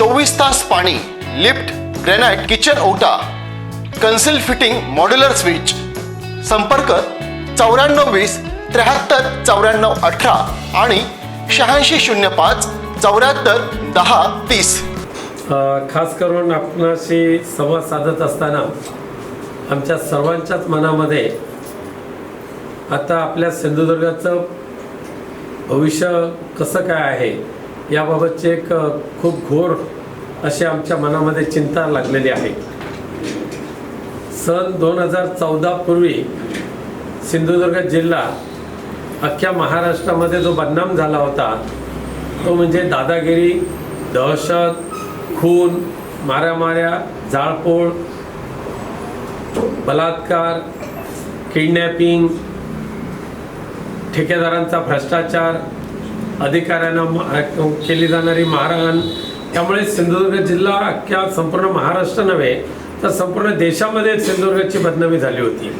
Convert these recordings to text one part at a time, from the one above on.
चोवीस तास पाणी लिफ्ट ग्रेनाइट किचन ओटा कन्सिल फिटिंग मॉड्युलर स्विच. संपर्क चौऱ्याण्णव वीस त्र्याहत्तर चौऱ्याण्णव अठरा आणि शहाऐंशी शून्य पाच चौऱ्याहत्तर दहा तीस. खास करून आपणाशी संवाद साधत असताना आमच्या सर्वांच्याच मनामध्ये आता आपल्या सिंधुदुर्गाचं भविष्य कसं काय आहे? याबाबतचे एक खूप घोर अशी आमच्या मनामध्ये चिंता लागलेली आहे. सन दोन हजार चौदा पूर्वी सिंधुदुर्ग जिल्हा अख्ख्या महाराष्ट्रामध्ये जो बदनाम झाला होता तो म्हणजे दादागिरी दहशत खून माऱ्यामाऱ्या जाळपोळ बलात्कार किडनॅपिंग ठेकेदारांचा भ्रष्टाचार अधिकाऱ्यांना केली जाणारी मारहाण. त्यामुळे सिंधुदुर्ग जिल्हा अख्ख्या संपूर्ण महाराष्ट्र नव्हे तर संपूर्ण देशामध्ये सिंधुदुर्गची बदनामी झाली होती.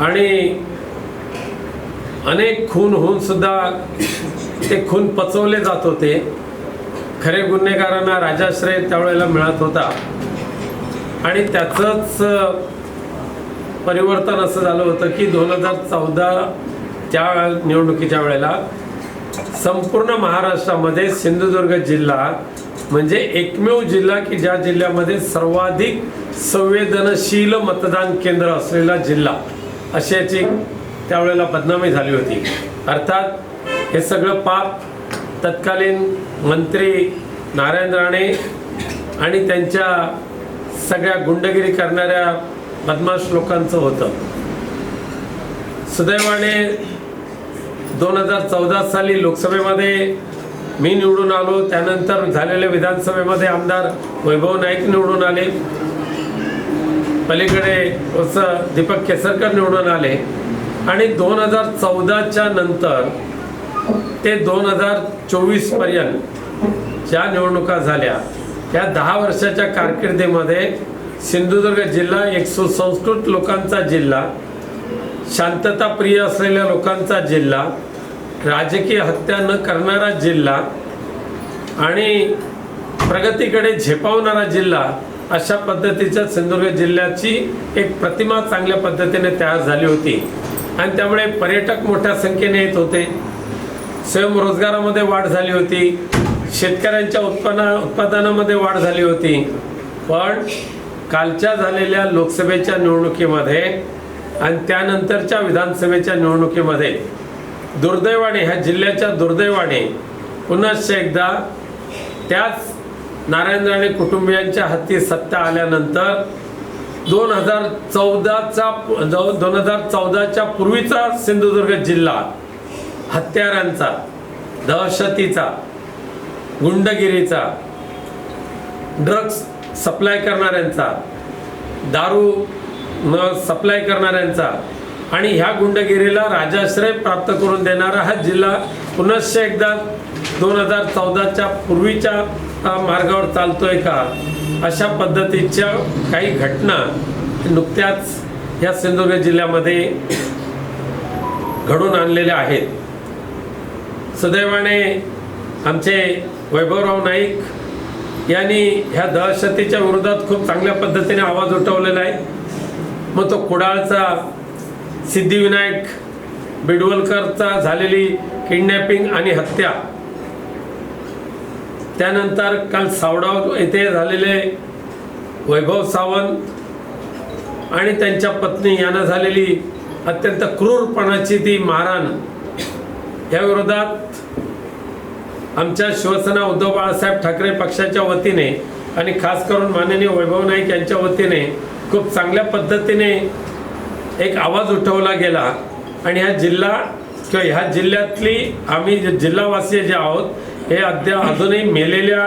आणि अनेक खून होऊन सुद्धा ते खून पचवले जात होते. खरे गुन्हेगारांना राजाश्रय त्यावेळेला मिळत होता. आणि त्याचंच परिवर्तन असं झालं होतं की दोन हजार चौदा त्या निवडणुकीच्या वेळेला संपूर्ण महाराष्ट्रामध्ये सिंधुदुर्ग जिल्हा म्हणजे एकमेव जिल्हा की ज्या जिल्ह्यामध्ये सर्वाधिक संवेदनशील मतदान केंद्र असलेला जिल्हा अशी याची त्यावेळेला बदनामी झाली होती. अर्थात हे सगळं पाप तत्कालीन मंत्री नारायण राणे आणि त्यांच्या सगळ्या गुंडगिरी करणाऱ्या बदमाश लोकांचं होतं. सुदैवाने दोन हजार चौदा साली लोकसभेमध्ये मी निवडून आलो. त्यानंतर झालेल्या विधानसभेमध्ये आमदार वैभव नाईक निवडून आले. पलीकडे असं दीपक केसरकर निवडून आले. आणि दोन हजार चौदाच्या नंतर ते दोन हजार चोवीसपर्यंत ज्या निवडणुका झाल्या त्या दहा वर्षाच्या कारकिर्दीमध्ये सिंधुदुर्ग जिल्हा एक सुसंस्कृत लोकांचा जिल्हा शांतताप्रिय असलेल्या लोकांचा जिल्हा राजकीय हत्या न करणारा जिल्हा आणि प्रगतीकडे झेपावणारा जिल्हा अशा पद्धतीच्या सिंधुदुर्ग जिल्ह्याची एक प्रतिमा चांगल्या पद्धतीने तयार झाली होती. आणि त्यामुळे पर्यटक मोठ्या संख्येने येत होते. स्वयंरोजगारामध्ये वाढ झाली होती. शेतकऱ्यांच्या उत्पन्ना उत्पादनामध्ये वाढ झाली होती. पण कालच्या झालेल्या लोकसभेच्या निवडणुकीमध्ये आणि त्यानंतरच्या विधानसभेच्या निवडणुकीमध्ये दुर्दैवाने ह्या जिल्ह्याच्या दुर्दैवाने पुनश्च एकदा त्याच नारायण राणे कुटुंबियांच्या हाती सत्ता आल्यानंतर दोन हजार चौदाचा दोन हजार चौदाच्या पूर्वीचा सिंधुदुर्ग जिल्हा हत्यारांचा दहशतीचा गुंडगिरीचा ड्रग्स सप्लाय करणाऱ्यांचा दारू न सप्लाय करणाऱ्यांचा. आणि ह्या गुंडगिरीला राजाश्रय प्राप्त करून देणारा हा जिल्हा पुनश्च एकदा दोन हजार चौदाच्या पूर्वीच्या मार्गावर चालतोय का? अशा पद्धतीच्या काही घटना नुकत्याच या सिंधुदुर्ग जिल्ह्यामध्ये घडून आणलेल्या आहेत. सुदैवाने आमचे वैभवराव नाईक यांनी ह्या दहशतीच्या विरोधात खूप चांगल्या पद्धतीने आवाज उठवलेला आहे. मग तो कुडाळचा सिद्धिविनायक बिडवलकरचा झालेली किडनॅपिंग आणि हत्या. त्यानंतर काल सावडाव येथे झालेले वैभव सावंत आणि त्यांच्या पत्नी यांना झालेली अत्यंत क्रूरपणाची ती मारहाण. या विरोधात आमच्या शिवसेना उद्धव बाळासाहेब ठाकरे पक्षाच्या वतीने आणि खास करून माननीय वैभव नाईक यांच्या वतीने खूप चांगल्या पद्धतीने एक आवाज उठवला गेला. आणि हा जिल्हा किंवा ह्या जिल्ह्यातली आम्ही जे जिल्हावासीय जे आहोत हे अद्या अजूनही मेलेल्या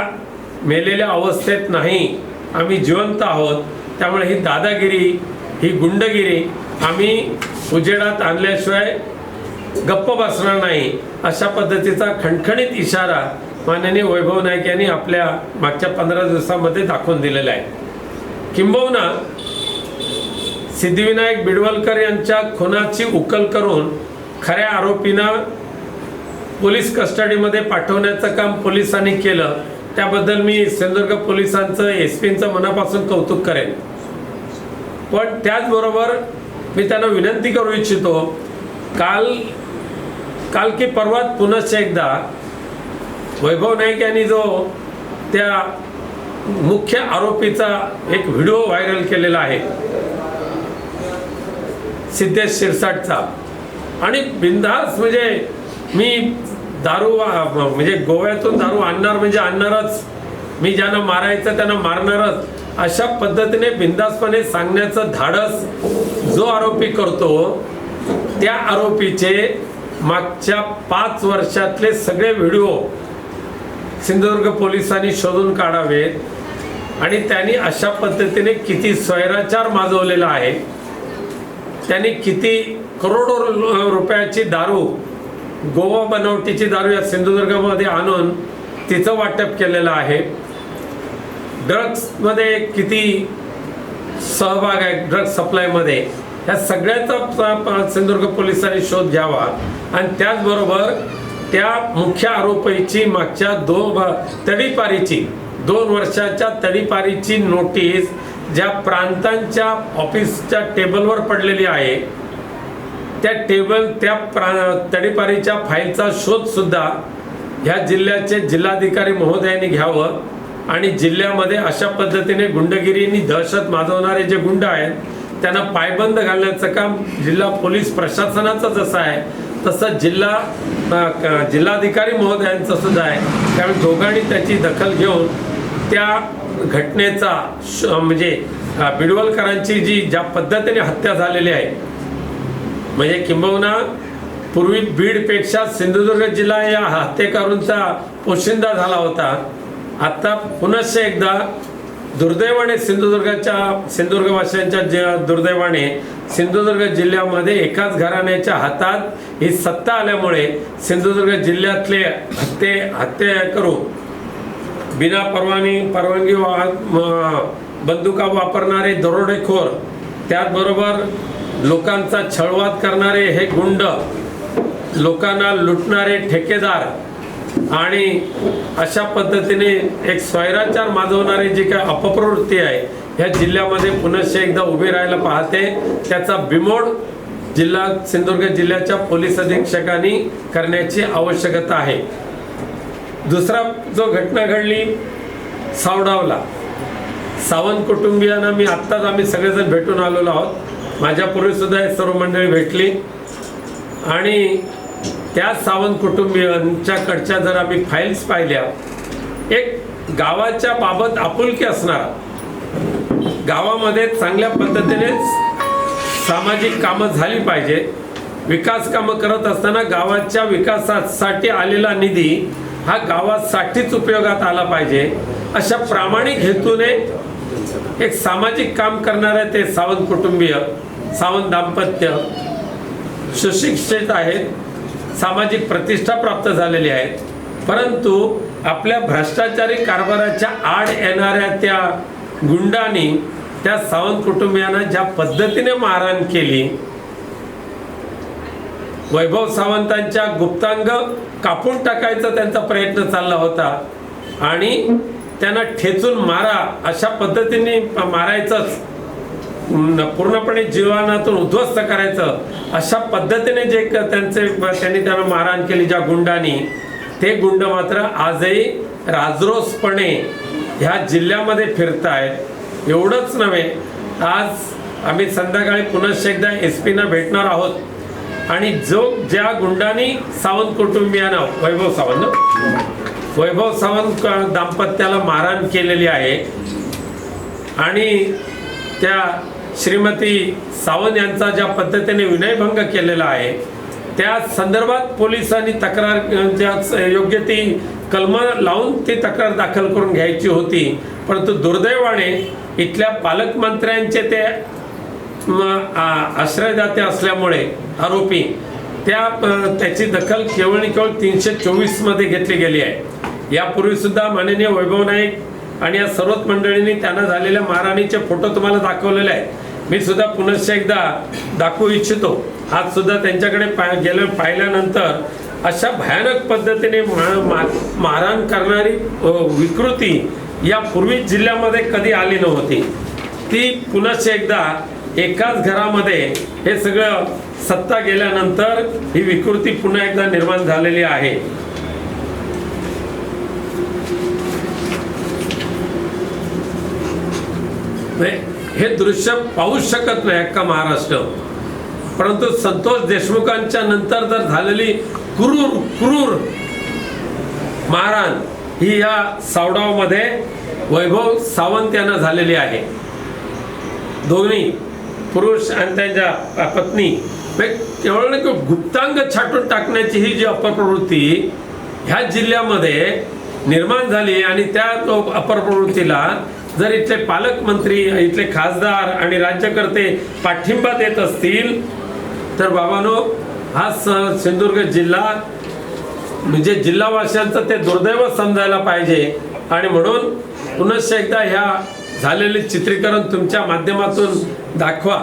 मेलेल्या अवस्थेत नाही. आम्ही जिवंत आहोत. त्यामुळे ही दादागिरी ही गुंडगिरी आम्ही उजेडात आणल्याशिवाय गप्प बसणार नाही. अशा पद्धतीचा खणखणीत इशारा माननीय वैभव नाईक यांनी आपल्या मागच्या पंधरा दिवसामध्ये दाखवून दिलेला आहे. किंबहुना सिद्धिविनायक बिडवलकर यांच्या खुनाची उकल करून खऱ्या आरोपींना पोलीस कस्टडीमध्ये पाठवण्याचं काम पोलिसांनी केलं. त्याबद्दल मी सिंधुदुर्ग पोलिसांचं एस पींचं मनापासून कौतुक करेन. पण त्याचबरोबर मी त्यांना विनंती करू इच्छितो काल काल की परवात पुनश्च एकदा वैभव नाईक यांनी जो त्या मुख्य आरोपीचा एक व्हिडिओ व्हायरल केलेला आहे. सिद्धेश शिरसाटचा. आणि बिंदास म्हणजे मी दारू म्हणजे गोव्यातून दारू आणणार म्हणजे आणणारच. मी ज्यांना मारायचं त्यांना मारणारच. अशा पद्धतीने बिंदासपणे सांगण्याचं धाडस जो आरोपी करतो त्या आरोपीचे मागच्या पाच वर्षातले सगळे व्हिडिओ सिंधुदुर्ग पोलिसांनी शोधून काढावेत. आणि त्यांनी अशा पद्धतीने किती स्वैराचार माजवलेला आहे त्यांनी किती करोडो रु- रुपयाची दारू गोवा बनावटीची दारू या सिंधुदुर्गामध्ये आणून तिचं वाटप केलेलं आहे. ड्रग्समध्ये किती सहभाग आहे ड्रग्स सप्लायमध्ये या सगळ्याचा सिंधुदुर्ग पोलिसांनी शोध घ्यावा. आणि त्याचबरोबर त्या मुख्य आरोपीची मागच्या दोन तडीपारीची दोन वर्षाच्या तडीपारीची नोटीस ज्या प्रांतांच्या ऑफिसच्या टेबलवर पडलेली आहे त्या टेबल त्या प्रा तडीपारीच्या फाईलचा शोधसुद्धा ह्या जिल्ह्याचे जिल्हाधिकारी महोदयांनी घ्यावं आणि जिल्ह्यामध्ये अशा पद्धतीने गुंडगिरीनी दहशत माजवणारे जे गुंड आहेत त्यांना पायबंद घालण्याचं काम जिल्हा पोलीस प्रशासनाचं जसं आहे. तसं जिल्हा जिल्हाधिकारी महोदयांचं सुद्धा आहे. त्यामुळे दोघांनी त्याची दखल घेऊन त्या घटनेचा श- म्हणजे बिडवलकरांची जी ज्या पद्धतीने हत्या झालेली आहे म्हणजे किंबहुना पूर्वी बीडपेक्षा सिंधुदुर्ग जिल्हा या हत्येकरूंचा पोशिंदा झाला होता. आत्ता पुनश्च एकदा दुर्दैवाने सिंधुदुर्गाच्या सिंधुदुर्गवासियांच्या ज दुर्दैवाने सिंधुदुर्ग जिल्ह्यामध्ये एकाच घराण्याच्या हातात ही सत्ता आल्यामुळे सिंधुदुर्ग जिल्ह्यातले हत्ये हत्ये करू बिना परवानी परवानगी वा- म- बंदुका वापरणारे दरोडेखोर त्याचबरोबर लोकांचा छळवाद करणारे हे गुंड लोकांना लुटणारे ठेकेदार आणि अशा पद्धतीने एक स्वैराचार माजवणारी जी काय अपप्रवृत्ती आहे ह्या जिल्ह्यामध्ये पुनश्च एकदा उभी राहायला पाहते. त्याचा बिमोड जिल्हा सिंधुदुर्ग जिल्ह्याच्या पोलीस अधीक्षकांनी करण्याची आवश्यकता आहे. दुसरा जो घटना घडली सावडावला. सावंत कुटुंबियांना मी आत्ताच आम्ही सगळेजण भेटून आलेलो आहोत. माझ्यापूर्वीसुद्धा हे सर्व मंडळी भेटली. आणि त्या सावंत कुटुंबियांच्याकडच्या जर आम्ही फाईल्स पाहिल्या एक गावाच्या बाबत आपुलकी असणारा. गावामध्ये चांगल्या पद्धतीनेच सामाजिक कामं झाली पाहिजे. विकास कामं करत असताना गावाच्या विकासासाठी आलेला निधी हा गावासाठीच उपयोगात आला पाहिजे. अशा प्रामाणिक हेतूने एक सामाजिक काम करणारे ते सावंत कुटुंबीय सावंत दाम्पत्य सुशिक्षित आहेत सामाजिक प्रतिष्ठा प्राप्त झालेली आहेत. परंतु आपल्या भ्रष्टाचारी कारभाराच्या आड येणाऱ्या त्या गुंडांनी त्या सावंत कुटुंबियांना ज्या पद्धतीने मारहाण केली वैभव सावंतांच्या गुप्तांग कापून टाकायचा त्यांचा प्रयत्न चालला होता. आणि त्यांना ठेचून मारा अशा पद्धतीने मारायचंच. न- पूर्णपणे जीवनातून उद्ध्वस्त करायचं. अशा पद्धतीने जे क- त्यांचे त्यांनी त्यांना मारहाण केली ज्या गुंडांनी. ते गुंड मात्र आजही राजरोसपणे ह्या जिल्ह्यामध्ये फिरतायत. एवढंच नव्हे. आज आम्ही संध्याकाळी पुनश्च एकदा एस पीना भेटणार आहोत. आणि जो ज्या गुंडांनी सावंत कुटुंबियांना वैभव सावंत वैभव सावंत दाम्पत्याला मारहाण केलेली आहे. आणि त्या श्रीमती सावंत यांचा ज्या पद्धतीने विनयभंग केलेला आहे त्या संदर्भात पोलिसांनी तक्रार योग्य ती कलम लावून ती तक्रार दाखल करून घ्यायची होती. परंतु दुर्दैवाने इथल्या पालकमंत्र्यांचे ते आश्रयदाते असल्यामुळे आरोपी त्या त्याची दखल केवळ आणि केवळ तीनशे चोवीसमध्ये घेतली गेली आहे. यापूर्वी सुद्धा माननीय वैभव नाईक आणि या सर्वच मंडळींनी त्यांना झालेल्या मारहाणीचे फोटो तुम्हाला दाखवलेले आहेत. मी सुद्धा पुनश्च एकदा दाखवू इच्छितो. आज सुद्धा त्यांच्याकडे पाय गेलं पाहिल्यानंतर अशा भयानक पद्धतीने मा- मारहाण करणारी विकृती विकृती यापूर्वी जिल्ह्यामध्ये कधी आली नव्हती. ती पुनश्च एकदा एकाच घरामध्ये हे सगळं सत्ता गेल्यानंतर ही विकृती पुन्हा एकदा निर्माण झालेली आहे. म्हणजे हे दृश्य पाहूच शकत नाही अख्खा महाराष्ट्र. परंतु संतोष देशमुखांच्या नंतर जर झालेली क्रूर क्रूर मारहाण ही या सावडावमध्ये वैभव सावंत यांना झालेली आहे. दोन्ही पुरुष आणि त्यांच्या पत्नी. म्हणजे केवळ नाही गुप्तांग छाटून टाकण्याची ही जी अपप्रवृत्ती ह्या जिल्ह्यामध्ये निर्माण झाली आणि त्या तो अपप्रवृत्तीला जर इथले पालकमंत्री इथले खासदार आणि राज्यकर्ते पाठिंबा देत असतील तर बाबानो हा स- सिंधुदुर्ग जिल्हा म्हणजे जिल्हावासियांचं ते दुर्दैव समजायला पाहिजे. आणि म्हणून पुनश्च एकदा ह्या झालेले चित्रीकरण तुमच्या माध्यमातून दाखवा.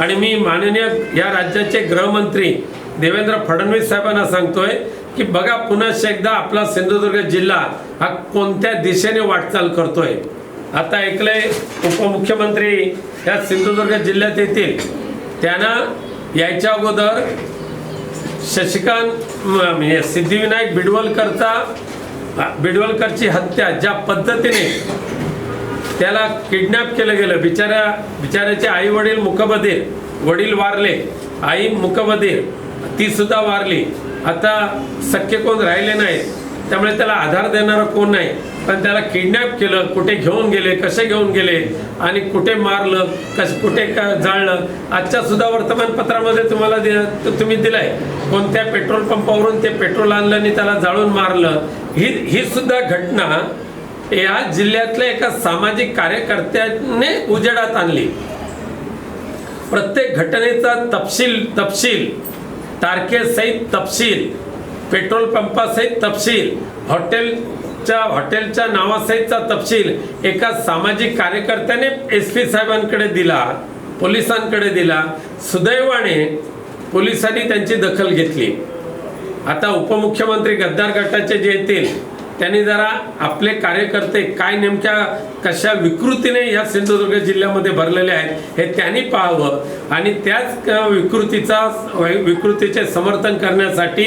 आणि मी माननीय या राज्याचे गृहमंत्री देवेंद्र फडणवीस साहेबांना सांगतोय की बघा पुन्हा एकदा आपला सिंधुदुर्ग जिल्हा हा कोणत्या दिशेने वाटचाल करतोय. आता ऐकलंय उपमुख्यमंत्री या सिंधुदुर्ग जिल्ह्यात येतील. त्यांना यायच्या अगोदर शशिकांत म्हणजे सिद्धिविनायक बिडवलकरचा बिडवलकरची हत्या ज्या पद्धतीने त्याला किडनॅप केलं गेलं. बिचाऱ्या बिचाऱ्याचे आई वडील मुकबधीर वडील वारले आई मुकबधीर ती सुद्धा वारली. आता सख्य कोण राहिले नाही. त्यामुळे त्याला आधार देणारं कोण नाही. पण त्याला किडनॅप केलं कुठे घेऊन गेले कसे घेऊन गेले आणि कुठे मारलं कस कुठे का जाळलं आजच्या सुद्धा वर्तमानपत्रामध्ये तुम्हाला दि- तुम्ही दिलंय. कोणत्या पेट्रोल पंपावरून ते पेट्रोल आणलं आणि त्याला जाळून मारलं. ही ही सुद्धा घटना या जिल्ह्यातल्या एका सामाजिक कार्यकर्त्याने उजेडात आणली. प्रत्येक घटनेचा तपशील तपशील तारखेसहित तपशील पेट्रोल पंपासहित तपशील हॉटेलच्या हॉटेलच्या नावासहितचा तपशील एका सामाजिक कार्यकर्त्याने एस पी साहेबांकडे दिला पोलिसांकडे दिला. सुदैवाने पोलिसांनी त्यांची दखल घेतली. आता उपमुख्यमंत्री गद्दार गटाचे जे येतील त्यांनी जरा आपले कार्यकर्ते काय नेमक्या कशा विकृतीने या सिंधुदुर्ग जिल्ह्यामध्ये भरलेले आहेत हे त्यांनी पाहावं. आणि त्याच विकृतीचा विकृतीचे समर्थन करण्यासाठी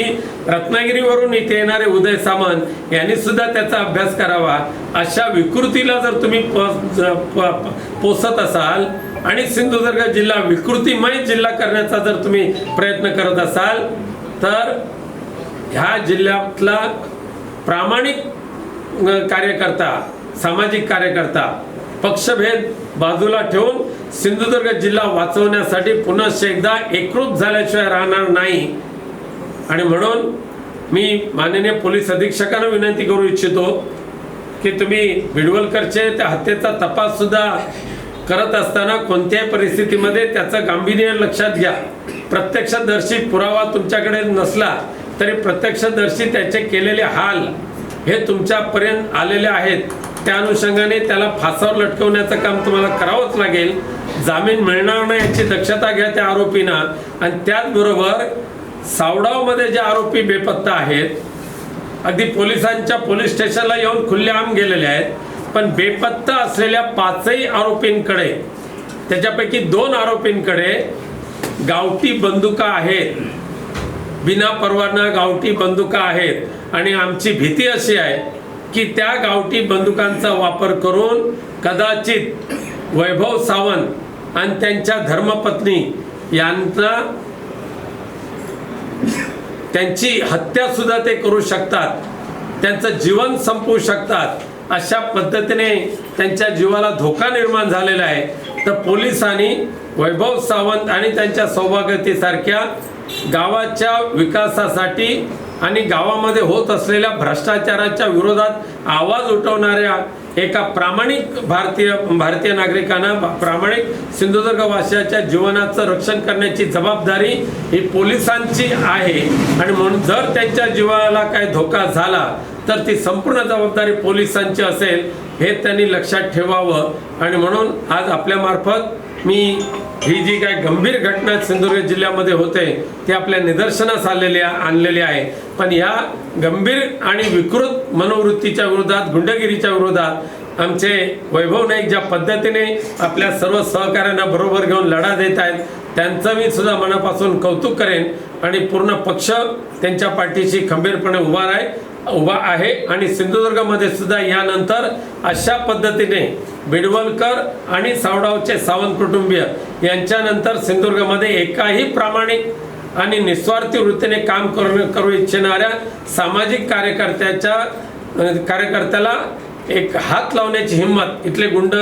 रत्नागिरीवरून इथे येणारे उदय सामंत यांनी सुद्धा त्याचा अभ्यास करावा. अशा विकृतीला जर तुम्ही पोसत असाल आणि सिंधुदुर्ग जिल्हा विकृतीमय जिल्हा करण्याचा जर तुम्ही प्रयत्न करत असाल तर ह्या जिल्ह्यातला प्रामाणिक कार्यकर्ता सामाजिक कार्यकर्ता पक्षभेद बाजूला ठेवून सिंधुदुर्ग जिल्हा वाचवण्यासाठी पुन्हा एकदा एकरूप झाल्याशिवाय राहणार नाही. आणि म्हणून मी माननीय पोलीस अधीक्षकांना विनंती करू इच्छितो की तुम्ही बिडवलकरचे त्या हत्येचा तपाससुद्धा करत असताना कोणत्याही परिस्थितीमध्ये त्याचं गांभीर्य लक्षात घ्या. प्रत्यक्षदर्शी पुरावा तुमच्याकडे नसला तरी प्रत्यक्षदर्शी त्याचे केलेले हाल हे तुमच्यापर्यंत आलेले आहेत. त्या अनुषंगाने त्याला फासावर लटकवण्याचं काम तुम्हाला करावंच लागेल. जामीन मिळणार नाही याची दक्षता घ्या त्या आरोपींना. आणि त्याचबरोबर सावडावमध्ये जे आरोपी बेपत्ता आहेत अगदी पोलिसांच्या पोलीस स्टेशनला येऊन खुल्लेआम गेलेले आहेत. पण बेपत्ता असलेल्या पाचही आरोपींकडे त्याच्यापैकी दोन आरोपींकडे गावठी बंदुका आहेत. बिना परवाना गावठी बंदुका आहेत. आणि आमची भीती अशी आहे की त्या गावठी बंदुकांचा वापर करून कदाचित वैभव सावंत आणि त्यांच्या धर्मपत्नी यांना त्यांची हत्या सुद्धा ते करू शकतात. त्यांचं जीवन संपवू शकतात. अशा पद्धतीने त्यांच्या जीवाला धोका निर्माण झालेला आहे. तर पोलिसांनी वैभव सावंत आणि त्यांच्या सौभाग्यतेसारख्या गावाच्या विकासासाठी आणि गावामध्ये होत असलेल्या भ्रष्टाचाराच्या विरोधात आवाज उठवणाऱ्या एका प्रामाणिक भारतीय भारतीय नागरिकांना प्रामाणिक सिंधुदुर्ग वासियाच्या जीवनाचं रक्षण करण्याची जबाबदारी ही पोलिसांची आहे. आणि म्हणून जर त्यांच्या जीवाला काही धोका झाला तर ती संपूर्ण जबाबदारी पोलिसांची असेल हे त्यांनी लक्षात ठेवावं. आणि म्हणून आज आपल्यामार्फत मी ही जी काय गंभीर घटना सिंधुदुर्ग जिल्ह्यामध्ये होते ती आपल्या निदर्शनास आलेली आणलेली आहे. पण या गंभीर आणि विकृत मनोवृत्तीच्या विरोधात गुंडगिरीच्या विरोधात आमचे वैभव नाईक ज्या पद्धतीने आपल्या सर्व सहकाऱ्यांना बरोबर घेऊन लढा देत आहेत त्यांचं मी सुद्धा मनापासून कौतुक करेन आणि पूर्ण पक्ष त्यांच्या पाठीशी खंबीरपणे उभा आहे उभा आहे आणि सिंधुदुर्गमध्ये सुद्धा यानंतर अशा पद्धतीने बिडवलकर आणि सावडावचे सावंत कुटुंबीय यांच्यानंतर सिंधुदुर्गमध्ये एकाही प्रामाणिक आणि निस्वार्थी वृत्तीने काम करू करू इच्छिणाऱ्या सामाजिक कार्यकर्त्याच्या कार्यकर्त्याला एक हात लावण्याची हिंमत इथले गुंड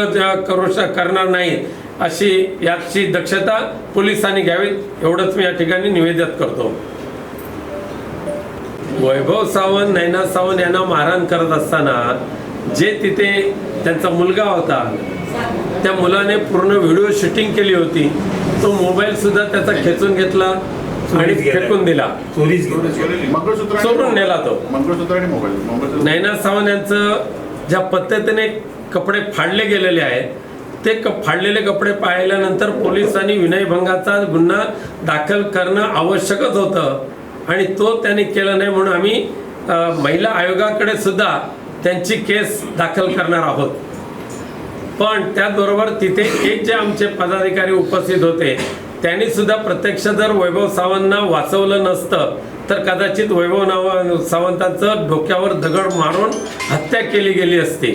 करू श- करणार नाहीत अशी याची दक्षता पोलिसांनी घ्यावी. एवढंच मी या ठिकाणी निवेदन करतो. वैभव सावंत नैना सावंत यांना मारहाण करत असताना जे तिथे त्यांचा मुलगा होता त्या मुलाने पूर्ण व्हिडिओ शूटिंग केली होती तो मोबाईल सुद्धा त्याचा खेचून घेतला आणि. फेकून दिला चोरून. नेला तो. मंगळसूत्र आणि मोबाईल मंगळसूत्र नैना सावंत यांचं ज्या पद्धतीने कपडे फाडले गेलेले आहेत ते क फाडलेले कपडे पाहिल्यानंतर पोलिसांनी विनयभंगाचा गुन्हा दाखल करणं आवश्यकच होतं आणि तो त्यांनी केलं नाही म्हणून आम्ही महिला आयोगाकडे सुद्धा त्यांची केस दाखल करणार आहोत. पण त्याचबरोबर तिथे एक जे आमचे पदाधिकारी उपस्थित होते त्यांनी सुद्धा प्रत्यक्ष जर वैभव सावंतना वाचवलं नसतं तर कदाचित वैभव नाव सावंतांचं डोक्यावर दगड मारून हत्या केली गेली असती.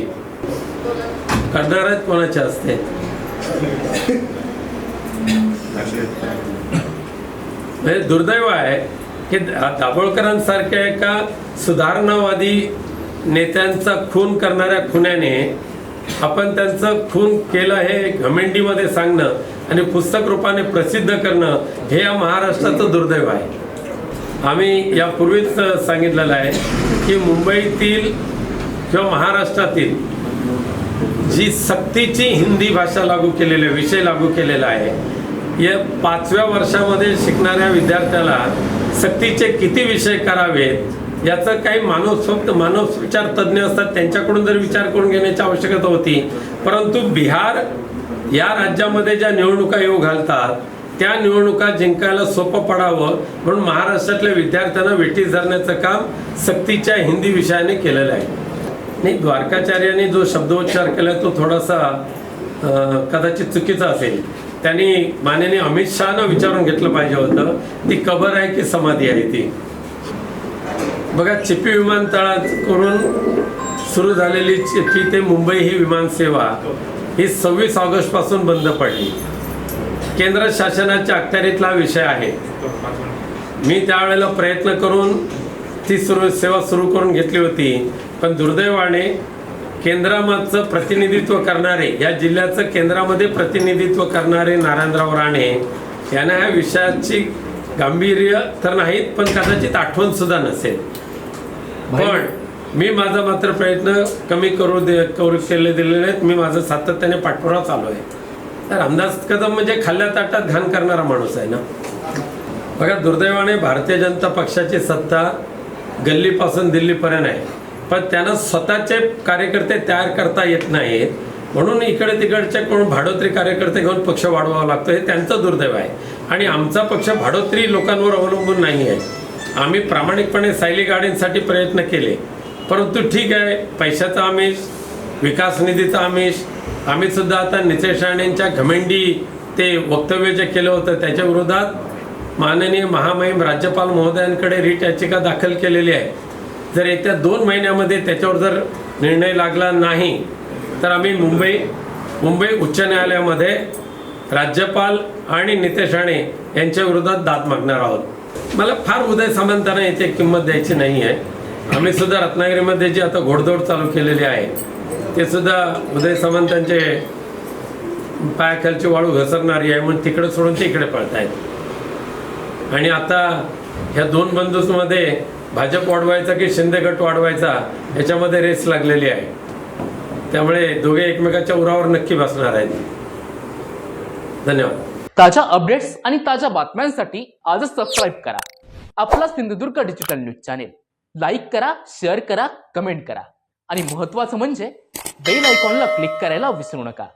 करणारच कोणाच्या असते? म्हणजे दुर्दैव आहे की दाभोळकरांसारख्या एका सुधारणावादी नेत्यांचा खून करणाऱ्या खुन्याने आपण त्यांचं खून केलं हे घमेंडीमध्ये सांगणं आणि पुस्तक रूपाने प्रसिद्ध करणं हे या महाराष्ट्राचं दुर्दैव आहे. आम्ही यापूर्वीच सांगितलेलं आहे की मुंबईतील किंवा महाराष्ट्रातील जी सक्तीची हिंदी भाषा लागू केलेली आहे विषय लागू केलेला आहे या पाचव्या वर्षामध्ये शिकणाऱ्या विद्यार्थ्याला सक्तीचे किती विषय करावेत याचं काही मानव फक्त मानव विचार तज्ज्ञ असतात त्यांच्याकडून जर विचार करून घेण्याची आवश्यकता होती. परंतु बिहार या राज्यामध्ये ज्या निवडणुका येऊ घालतात त्या निवडणुका जिंकायला सोपं पडावं म्हणून महाराष्ट्रातल्या विद्यार्थ्यांना वेटी धरण्याचं काम सक्तीच्या हिंदी विषयाने केलेलं आहे. नाही द्वारकाचार्यांनी जो शब्दोच्चार केला तो थोडासा कदाचित चुकीचा असेल. त्यांनी माननीय अमित शहानं विचारून घेतलं पाहिजे होतं ती कबर आहे की समाधी आहे ती? बघा चिपी विमानतळाकडून सुरू झालेली चिपी ते मुंबई ही विमानसेवा ही सव्वीस ऑगस्टपासून बंद पडली. केंद्र शासनाच्या अखत्यारीतला विषय आहे. मी त्यावेळेला प्रयत्न करून ती सुरू सेवा सुरू करून घेतली होती पण दुर्दैवाने केंद्रामागचं प्रतिनिधित्व करणारे या जिल्ह्याचं केंद्रामध्ये प्रतिनिधित्व करणारे नारायणराव राणे यांना ह्या विषयाची गांभीर्य तर नाहीत पण कदाचित आठवण सुद्धा नसेल. पण मी माझा मात्र प्रयत्न कमी करू दे करू केले दिलेले आहेत. मी माझं सातत्याने पाठपुरावा चालू आहे. तर रामदास कदम म्हणजे खाल्ल्या ताटात घाण करणारा माणूस आहे ना? बघा दुर्दैवाने भारतीय जनता पक्षाची सत्ता गल्लीपासून दिल्लीपर्यंत आहे. पण त्यांना स्वतःचे कार्यकर्ते तयार करता येत नाहीत. म्हणून इकडे तिकडचे कोण भाडोत्री कार्यकर्ते घेऊन पक्ष वाढवावा लागतो हे त्यांचं दुर्दैव आहे. आणि आमचा पक्ष भाडोत्री लोकांवर अवलंबून नाही आहे. आम्ही प्रामाणिकपणे सायली गाडींसाठी प्रयत्न केले. परंतु ठीक आहे पैशाचा आमिष विकास निधीचा आमिष आम्ही सुद्धा आता नितेश राणेंच्या घमेंडी ते वक्तव्य जे केलं होतं त्याच्या विरोधात माननीय महामहिम राज्यपाल महोदयांकडे रिट याचिका दाखल केलेली आहे. जर येत्या दोन महिन्यामध्ये त्याच्यावर जर निर्णय लागला नाही तर आम्ही मुंबई मुंबई उच्च न्यायालयामध्ये राज्यपाल आणि नितेश राणे यांच्या विरोधात दाद मागणार आहोत. मला फार उदय सामंतांना याची किंमत द्यायची नाही आहे. आम्ही सुद्धा रत्नागिरीमध्ये जी आता घोडदौड चालू केलेली आहे ते सुद्धा उदय सामंतांचे पायाखालची वाळू घसरणारी आहे म्हणून तिकडे सोडून ते इकडे पळतायत. आणि आता ह्या दोन बंधूसमध्ये भाजप वाढवायचा की शिंदे गट वाढवायचा याच्यामध्ये रेस लागलेली आहे. त्यामुळे दोघे एकमेकाच्या उरावर नक्की बसणार आहेत. धन्यवाद. ताज्या अपडेट्स आणि ताज्या बातम्यांसाठी आजच सबस्क्राईब करा. आपला Sindhudurg digital news channel like करा शेअर करा कमेंट करा. आणि महत्वाचं म्हणजे बेल आयकॉनला क्लिक करायला विसरू नका.